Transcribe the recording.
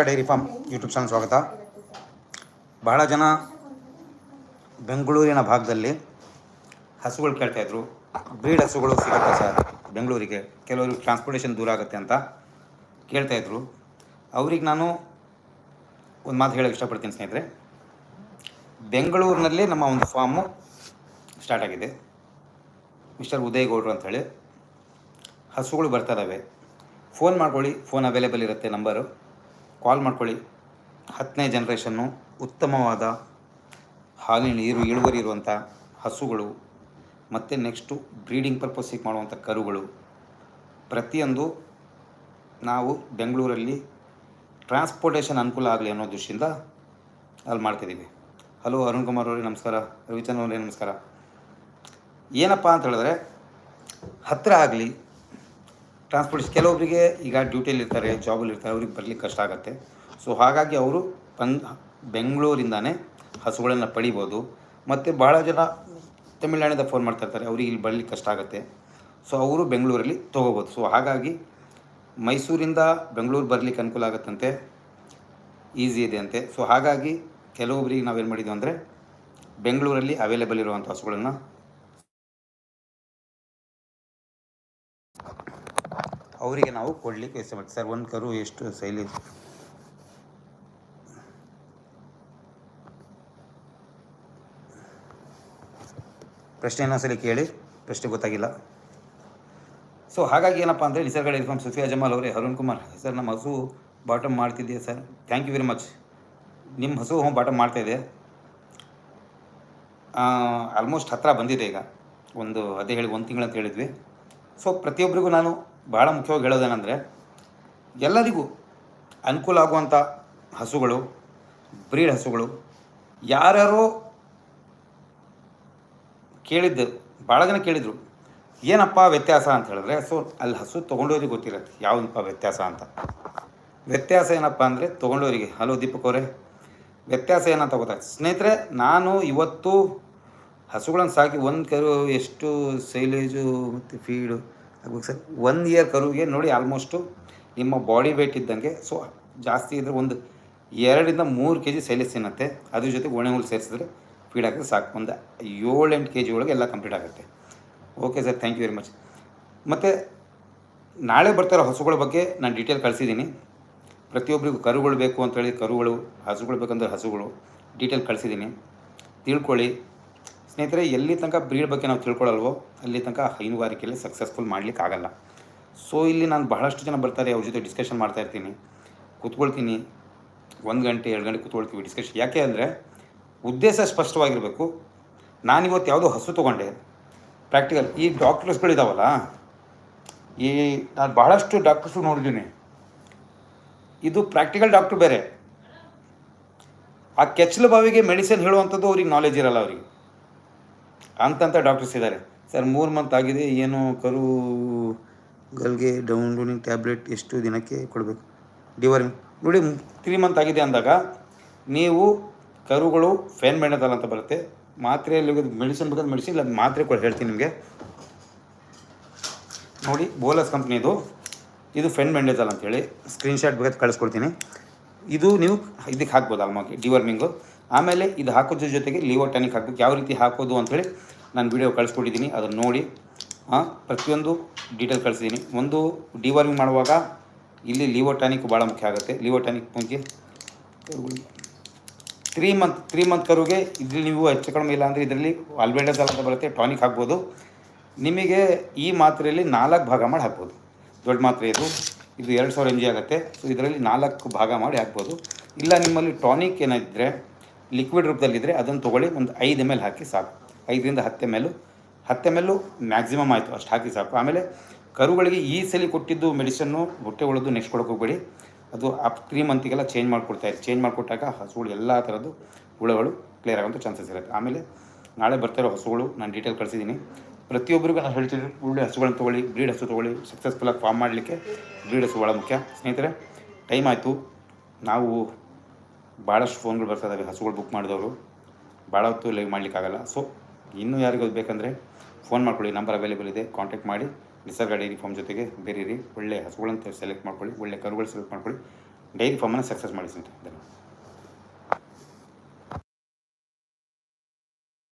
Dairy farm YouTube channel ಸ್ವಾಗತ. ಬಹಳ ಜನ ಬೆಂಗಳೂರಿನ ಭಾಗದಲ್ಲಿ ಹಸುಗಳು ಕೇಳ್ತಾಯಿದ್ರು ಬ್ರೀಡ್ ಹಸುಗಳು ಸಿಗುತ್ತೆ ಸರ್ ಬೆಂಗಳೂರಿಗೆ? ಕೆಲವರು ಟ್ರಾನ್ಸ್ಪೋರ್ಟೇಷನ್ ದೂರ ಆಗುತ್ತೆ ಅಂತ ಕೇಳ್ತಾಯಿದ್ರು ಅವ್ರಿಗೆ ನಾನು ಒಂದು ಮಾತು ಹೇಳೋಕ್ಕೆ ಇಷ್ಟಪಡ್ತೀನಿ ಸ್ನೇಹಿತರೆ. ಬೆಂಗಳೂರಿನಲ್ಲಿ ನಮ್ಮ ಒಂದು ಫಾರ್ಮು ಸ್ಟಾರ್ಟ್ ಆಗಿದೆ. ಮಿಸ್ಟರ್ ಉದಯ್ ಗೌಡ್ರು ಹೇಳಿ. ಹಸುಗಳು ಬರ್ತಾ ಇದ್ದಾವೆ ಫೋನ್ ಮಾಡ್ಕೊಳ್ಳಿ, ಫೋನ್ ಅವೈಲೇಬಲ್ ಇರುತ್ತೆ ನಂಬರು. ಕಾಲ್ ಮಾಡ್ಕೊಳ್ಳಿ. ಹತ್ತನೇ ಜನ್ರೇಷನ್ನು ಉತ್ತಮವಾದ ಹಾಲಿನ ನೀರು, ಇಳುವರಿ ಇರುವಂಥ ಹಸುಗಳು ಮತ್ತು ನೆಕ್ಸ್ಟು ಬ್ರೀಡಿಂಗ್ ಪರ್ಪಸ್ಸಿಗೆ ಮಾಡುವಂಥ ಕರುಗಳು. ಪ್ರತಿಯೊಂದು ನಾವು ಬೆಂಗಳೂರಲ್ಲಿ ಟ್ರಾನ್ಸ್ಪೋರ್ಟೇಷನ್ ಅನುಕೂಲ ಆಗಲಿ ಅನ್ನೋ ದೃಷ್ಟಿಯಿಂದ ಅಲ್ಲಿ ಮಾಡ್ತಿದ್ದೀವಿ. ಹಲೋ, ಅರುಣ್ ಕುಮಾರ್ ಅವರಿಗೆ ನಮಸ್ಕಾರ. ರವಿಚಂದ್ರ ಅವರೇ, ನಮಸ್ಕಾರ. ಏನಪ್ಪ ಅಂತ ಹೇಳಿದ್ರೆ ಹತ್ತಿರ ಆಗಲಿ ಟ್ರಾನ್ಸ್ಪೋರ್ಟೇಷನ್ ಕೆಲವೊಬ್ಬರಿಗೆ ಈಗ ಡ್ಯೂಟಿಯಲ್ಲಿ ಇರ್ತಾರೆ ಜಾಬಲ್ಲಿ ಇರ್ತಾರೆ ಅವ್ರಿಗೆ ಬರಲಿಕ್ಕೆ ಕಷ್ಟ ಆಗುತ್ತೆ. ಸೊ ಹಾಗಾಗಿ ಅವರು ಬಂದ್ ಬೆಂಗಳೂರಿಂದಾನೇ ಹಸುಗಳನ್ನು ಪಡಿಬೋದು. ಮತ್ತು ಭಾಳ ಜನ ತಮಿಳ್ನಾಡಿಂದ ಫೋನ್ ಮಾಡ್ತಾ ಇರ್ತಾರೆ, ಅವ್ರಿಗೆ ಇಲ್ಲಿ ಬರಲಿಕ್ಕೆ ಕಷ್ಟ ಆಗುತ್ತೆ. ಸೊ ಅವರು ಬೆಂಗಳೂರಲ್ಲಿ ತೊಗೋಬೋದು. ಸೊ ಹಾಗಾಗಿ ಮೈಸೂರಿಂದ ಬೆಂಗಳೂರು ಬರಲಿಕ್ಕೆ ಅನುಕೂಲ ಆಗುತ್ತಂತೆ. ಈಸಿ ಇದೆ ಅಂತೆ. ಸೊ ಹಾಗಾಗಿ ಕೆಲವೊಬ್ಬರಿಗೆ ನಾವೇನು ಮಾಡಿದ್ವಿ ಅಂದರೆ ಬೆಂಗಳೂರಲ್ಲಿ ಅವೈಲೇಬಲ್ ಇರುವಂಥ ಹಸುಗಳನ್ನು ಅವರಿಗೆ ನಾವು ಕೊಡಲಿಕ್ಕೆ ವ್ಯವಸ್ಥೆ ಮಾಡ್ತೀವಿ ಸರ್, ಒಂದು ಕರು ಎಷ್ಟು ಶೈಲಿ? ಪ್ರಶ್ನೆ ಇನ್ನೊಂದ್ಸಲಿ ಕೇಳಿ, ಪ್ರಶ್ನೆ ಗೊತ್ತಾಗಿಲ್ಲ. ಸೊ ಹಾಗಾಗಿ ಏನಪ್ಪ ಅಂದರೆ, ನಿಸರ್ಗ ಡೈರಿ ಫಾರ್ಮ್ ಸುಫಿಯಾ ಜಮಾಲ್ ಅವರೇ, ಅರುಣ್ ಕುಮಾರ್. ಸರ್, ನಮ್ಮ ಹಸು ಬಾಟಮ್ ಮಾಡ್ತಿದ್ದೆ sir? Thank you very much ನಿಮ್ಮ ಹಸು ಹ್ಞೂ ಬಾಟಮ್ ಮಾಡ್ತಾಯಿದೆ ಆಲ್ಮೋಸ್ಟ್ ಹತ್ತಿರ ಬಂದಿದೆ ಈಗ. ಒಂದು ಅದೇ ಹೇಳಿ ಒಂದು ತಿಂಗಳು ಅಂತ ಹೇಳಿದ್ವಿ. ಸೊ ಪ್ರತಿಯೊಬ್ಬರಿಗೂ ನಾನು ಭಾಳ ಮುಖ್ಯವಾಗಿ ಹೇಳೋದೇನೆಂದರೆ, ಎಲ್ಲರಿಗೂ ಅನುಕೂಲ ಆಗುವಂಥ ಹಸುಗಳು, ಬ್ರೀಡ್ ಹಸುಗಳು, ಯಾರ್ಯಾರು ಕೇಳಿದ್ದು ಭಾಳ ಜನ ಕೇಳಿದರು, ಏನಪ್ಪ ವ್ಯತ್ಯಾಸ ಅಂತ ಹೇಳಿದ್ರೆ, ಸೊ ಅಲ್ಲಿ ಹಸು ತೊಗೊಂಡೋರಿಗೆ ಗೊತ್ತಿರತ್ತೆ ಯಾವನಪ್ಪ ವ್ಯತ್ಯಾಸ ಅಂತ. ವ್ಯತ್ಯಾಸ ಏನಪ್ಪ ಅಂದರೆ ತೊಗೊಂಡೋರಿಗೆ ಹಲೋ ದೀಪಕ್ ಅವರೇ, ವ್ಯತ್ಯಾಸ ಏನಂತ ಗೊತ್ತಾಗ್ತದೆ. ಸ್ನೇಹಿತರೆ, ನಾನು ಇವತ್ತು ಹಸುಗಳನ್ನು ಸಾಕಿ, ಒಂದು ಕರು ಎಷ್ಟು ಸೈಲೇಜು ಮತ್ತು ಫೀಡು ಸರ್ ಒನ್ ಇಯರ್ ಕರುವಿಗೆ ನೋಡಿ ಆಲ್ಮೋಸ್ಟು ನಿಮ್ಮ ಬಾಡಿ ವೆಯ್ಟ್ ಇದ್ದಂಗೆ ಸೊ ಜಾಸ್ತಿ ಇದ್ದರೆ ಒಂದು ಎರಡರಿಂದ ಮೂರು ಕೆ ಜಿ ಸೈಲೆಸ್ ತಿನ್ನತ್ತೆ. ಅದ್ರ ಜೊತೆಗೆ ಒಣೆ ಹುಲ್ಲು ಸೇರಿಸಿದ್ರೆ ಫೀಡ್ ಹಾಕಿದ್ರೆ ಸಾಕು. ಒಂದು ಏಳೆಂಟು ಕೆ ಜಿ ಒಳಗೆ ಎಲ್ಲ ಕಂಪ್ಲೀಟ್ ಆಗುತ್ತೆ. Okay sir thank you very much ಮತ್ತು ನಾಳೆ ಬರ್ತಾರೋ ಹಸುಗಳ ಬಗ್ಗೆ ನಾನು ಡೀಟೇಲ್ ಕಳಿಸಿದ್ದೀನಿ. ಪ್ರತಿಯೊಬ್ಬರಿಗೂ ಕರುಗಳು ಬೇಕು ಅಂತೇಳಿ ಕರುಗಳು, ಹಸುಗಳು ಬೇಕಂದ್ರೆ ಹಸುಗಳು ಡೀಟೇಲ್ ಕಳಿಸಿದ್ದೀನಿ. ತಿಳ್ಕೊಳ್ಳಿ. ಸ್ನೇಹಿತರೆ, ಎಲ್ಲಿ ತನಕ ಬ್ರೀಡ್ ಬಗ್ಗೆ ನಾವು ತಿಳ್ಕೊಳ್ಳಲ್ವೋ ಅಲ್ಲಿ ತನಕ ಹೈನುಗಾರಿಕೆಯಲ್ಲಿ ಸಕ್ಸಸ್ಫುಲ್ ಮಾಡಲಿಕ್ಕೆ ಆಗಲ್ಲ. ಸೊ ಇಲ್ಲಿ ನಾನು ಬಹಳಷ್ಟು ಜನ ಬರ್ತಾರೆ, ಅವ್ರ ಜೊತೆ ಡಿಸ್ಕಷನ್ ಮಾಡ್ತಾ ಇರ್ತೀನಿ. ಕೂತ್ಕೊಳ್ತೀನಿ. ಒಂದು ಗಂಟೆ, ಎರಡು ಗಂಟೆ ಕೂತ್ಕೊಳ್ತೀವಿ ಡಿಸ್ಕಷನ್ ಯಾಕೆ ಅಂದರೆ, ಉದ್ದೇಶ ಸ್ಪಷ್ಟವಾಗಿರಬೇಕು. ನಾನಿವತ್ತು ಯಾವುದೋ ಹಸು ತೊಗೊಂಡೆ. ಪ್ರಾಕ್ಟಿಕಲ್ ಈ ಡಾಕ್ಟರ್ಸ್ಗಳಿದಾವಲ್ಲ ಈ ನಾನು ಬಹಳಷ್ಟು ಡಾಕ್ಟರ್ಸು ನೋಡಿದ್ದೀನಿ. ಇದು ಪ್ರಾಕ್ಟಿಕಲ್ ಡಾಕ್ಟ್ರು ಬೇರೆ. ಆ ಕೆಚ್ಚಲು ಬಾವಿಗೆ ಮೆಡಿಸಿನ್ ಹೇಳುವಂಥದ್ದು ಅವ್ರಿಗೆ ನಾಲೆಜ್ ಇರಲ್ಲ ಅವರಿಗೆ. ಅಂತಂತ ಡಾಕ್ಟರ್ಸ್ ಇದ್ದಾರೆ ಸರ್, ಮೂರು ಮಂತ್ ಆಗಿದೆ, ಏನು ಕರು ಗಲ್ಗೆ ಡೌನ್ಲೋಡಿಂಗ್ ಟ್ಯಾಬ್ಲೆಟ್ ಎಷ್ಟು ದಿನಕ್ಕೆ ಕೊಡಬೇಕು? ಡಿವರ್ಮಿಂಗ್ ನೋಡಿ ತ್ರೀ ಮಂತ್ ಆಗಿದೆ ಅಂದಾಗ ನೀವು ಕರುಗಳು ಫೇನ್ ಮೆಣದಲ್ಲ ಅಂತ ಬರುತ್ತೆ. ಮಾತ್ರೆಯಲ್ಲಿ ಮೆಡಿಸಿನ್ ಬೇಕಾದ ಮೆಡಿಸಿನ್ ಇಲ್ಲ ಮಾತ್ರೆ ಕೊಡಿ, ಹೇಳ್ತೀನಿ ನಿಮಗೆ. ನೋಡಿ, ಬೋಲಸ್ ಕಂಪ್ನಿದು ಇದು. ಫೆನ್ ಮೆಂಡೇಜಲ್ ಅಂತೇಳಿ. ಸ್ಕ್ರೀನ್ಶಾಟ್ ಬೇಕಾದ್ರೆ ಕಳಿಸ್ಕೊಡ್ತೀನಿ. ಇದು ನೀವು ಇದಕ್ಕೆ ಹಾಕ್ಬೋದು ಆಲ್ಮಾಗಿ ಡಿವರ್ಮಿಂಗು. ಆಮೇಲೆ ಇದು ಹಾಕೋದ್ರ ಜೊತೆಗೆ ಲಿವೋ ಟಾನಿಕ್ ಹಾಕಬೇಕು. ಯಾವ ರೀತಿ ಹಾಕೋದು ಅಂಥೇಳಿ ನಾನು ವಿಡಿಯೋ ಕಳಿಸ್ಕೊಟ್ಟಿದ್ದೀನಿ. ಅದನ್ನು ನೋಡಿ. ಹಾಂ ಪ್ರತಿಯೊಂದು ಡೀಟೇಲ್ ಕಳಿಸಿದ್ದೀನಿ. ಒಂದು ಡಿವಾರ್ಮಿಂಗ್ ಮಾಡುವಾಗ ಇಲ್ಲಿ ಲಿವೋ ಟಾನಿಕ್ ಭಾಳ ಮುಖ್ಯ ಆಗುತ್ತೆ. ಲಿವೋ ಟಾನಿಕ್ ಮುಖ್ಯ ತ್ರೀ ಮಂತ್ ತ್ರೀ ಮಂತ್ ಕರುಗೆ ಇದ್ರಲ್ಲಿ ನೀವು ಹೆಚ್ಚು ಕಡಿಮೆ ಇಲ್ಲ ಅಂದರೆ ಇದರಲ್ಲಿ ಅಲ್ಬೆಂಡಜಲ್ ಅಂತ ಬರುತ್ತೆ. ಟಾನಿಕ್ ಹಾಕ್ಬೋದು. ನಿಮಗೆ ಈ ಮಾತ್ರೆಯಲ್ಲಿ ನಾಲ್ಕು ಭಾಗ ಮಾಡಿ ಹಾಕ್ಬೋದು. ದೊಡ್ಡ ಮಾತ್ರೆ ಇದು. ಇದು ಎರಡು ಸಾವಿರ ಎಂ ಜಿ ಆಗುತ್ತೆ. ಸೊ ಇದರಲ್ಲಿ ನಾಲ್ಕು ಭಾಗ ಮಾಡಿ ಹಾಕ್ಬೋದು. ಇಲ್ಲ ನಿಮ್ಮಲ್ಲಿ ಟಾನಿಕ್ ಏನಾದಿದ್ದರೆ ಲಿಕ್ವಿಡ್ ರೂಪದಲ್ಲಿದ್ದರೆ ಅದನ್ನು ತೊಗೊಳ್ಳಿ, ಒಂದು ಐದು ಎಂ ಎಲ್ ಹಾಕಿ ಸಾಕು. ಐದರಿಂದ ಹತ್ತು ಎಂ ಎಲ್ ಹತ್ತು ಎಂ ಎಲ್ಲು ಮ್ಯಾಕ್ಸಿಮಮ್ ಆಯಿತು, ಅಷ್ಟು ಹಾಕಿ ಸಾಕು. ಆಮೇಲೆ ಕರುಗಳಿಗೆ ಈ ಸಲ ಕೊಟ್ಟಿದ್ದು ಮೆಡಿಸನ್ನು ಹೊಟ್ಟೆ ಉಳಿದು ನೆಕ್ಸ್ಟ್ ಕೊಡೋಕೆ ಹೋಗಬೇಡಿ. ಅದು ಅಪ್ ತ್ರೀ ಮಂತಿಗೆಲ್ಲ ಚೇಂಜ್ ಮಾಡಿಕೊಡ್ತಾ ಇದೆ ಚೇಂಜ್ ಮಾಡಿಕೊಟ್ಟಾಗ ಹಸುಗಳು ಎಲ್ಲ ಥರದ್ದು ಹುಳಗಳು ಕ್ಲಿಯರ್ ಆಗೋಂಥ ಚಾನ್ಸಸ್ ಇರುತ್ತೆ. ಆಮೇಲೆ ನಾಳೆ ಬರ್ತಿರೋ ಹಸುಗಳು ನಾನು ಡೀಟೇಲ್ ಕಳಿಸಿದ್ದೀನಿ ಪ್ರತಿಯೊಬ್ಬರಿಗೂ ನಾನು ಹೇಳ್ತೀನಿ ಒಳ್ಳೆ ಹಸುಗಳನ್ನು ತೊಗೊಳ್ಳಿ ಬ್ರೀಡ್ ಹಸು ತೊಗೊಳ್ಳಿ ಸಕ್ಸಸ್ಫುಲ್ಲಾಗಿ ಫಾರ್ಮ್ ಮಾಡಲಿಕ್ಕೆ ಬ್ರೀಡ್ ಹಸು ಭಾಳ ಮುಖ್ಯ. ಸ್ನೇಹಿತರೆ ಟೈಮ್ ಆಯಿತು. ನಾವು ಭಾಳಷ್ಟು ಫೋನ್ಗಳು ಬರ್ತಾಯಿದ್ದಾವೆ ಹಸುಗಳು ಬುಕ್ ಮಾಡಿದವರು. ಭಾಳ ಹೊತ್ತು ಲೈವ್ ಮಾಡಲಿಕ್ಕಾಗಲ್ಲ. ಸೊ ಇನ್ನೂ ಯಾರಿಗೆ ಬೇಕಂದರೆ ಫೋನ್ ಮಾಡ್ಕೊಳ್ಳಿ ನಂಬರ್ ಅವೈಲೇಬಲ್ ಇದೆ ಕಾಂಟ್ಯಾಕ್ಟ್ ಮಾಡಿ. ನಿಸರ್ಗ ಡೈರಿ ಫಾರ್ಮ್ ಜೊತೆಗೆ ಬೇರೆ ಒಳ್ಳೆ ಹಸುಗಳಂತ ಸೆಲೆಕ್ಟ್ ಮಾಡ್ಕೊಳ್ಳಿ, ಒಳ್ಳೆ ಕರುಗಳು ಸೆಲೆಕ್ಟ್ ಮಾಡ್ಕೊಳ್ಳಿ. ಡೈರಿ ಫಾರ್ಮನ್ನು ಸಕ್ಸಸ್ ಮಾಡಿಸಿ ಧನ್ಯವಾದ.